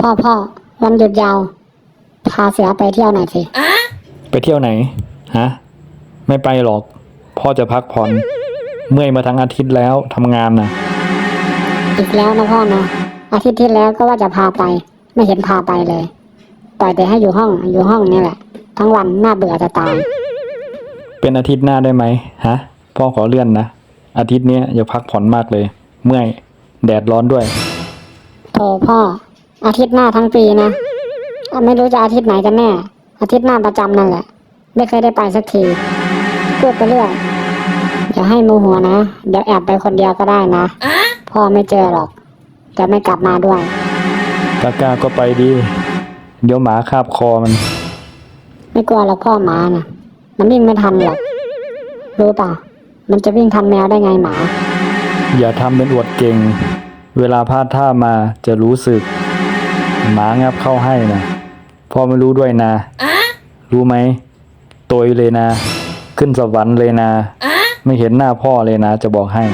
พ่อพ่อวันหยุดยาว พาเสือไปเที่ยวหน่อยสิไปเที่ยวไหน ฮะ ไม่ไปหรอก พ่อจะพักผ่อน เมื่อยมาทั้งอาทิตย์แล้วทำงานนะอีกแล้วนะพ่อนะอาทิตย์ที่แล้วก็ว่าจะพาไป ไม่เห็นพาไปเลย ปล่อยแต่ให้อยู่ห้องอยู่ห้องนี่แหละ ทั้งวันน่าเบื่อจะตาย เป็นอาทิตย์หน้าได้ไหมฮะ พ่อขอเลื่อนนะ อาทิตย์เนี้ยอย่าพักผ่อนมากเลย เมื่อย แดดร้อนด้วยโธ่พ่อ อาทิตย์หน้าทั้งปีนะอะไม่รู้จะอาทิตย์ไหนกันแน่ อาทิตย์หน้าประจำนั่นแหละ ไม่เคยได้ไปสักทีพูดไปเรื่อยอย่าให้โมโหนะ เดี๋ยวแอบไปคนเดียวก็ได้นะ พ่อไม่เจอหรอก จะไม่กลับมาด้วยกากาก็ไปดี เดี๋ยวหมาคาบคอมัน ไม่กลัวหรอกพ่อหมานะมันวิ่งไม่ทันหรอก รู้เปล่ามันจะวิ่งทันแมวได้ไงหมา อย่าทำเป็นอวดเก่ง เวลาพลาดท่ามาจะรู้สึก หมางับเข้าให้นะพ่อไม่รู้ด้วยนะรู้ไหมโตยเลยนะ ขึ้นสวรรค์เลยนะ ไม่เห็นหน้าพ่อเลยนะ จะบอกให้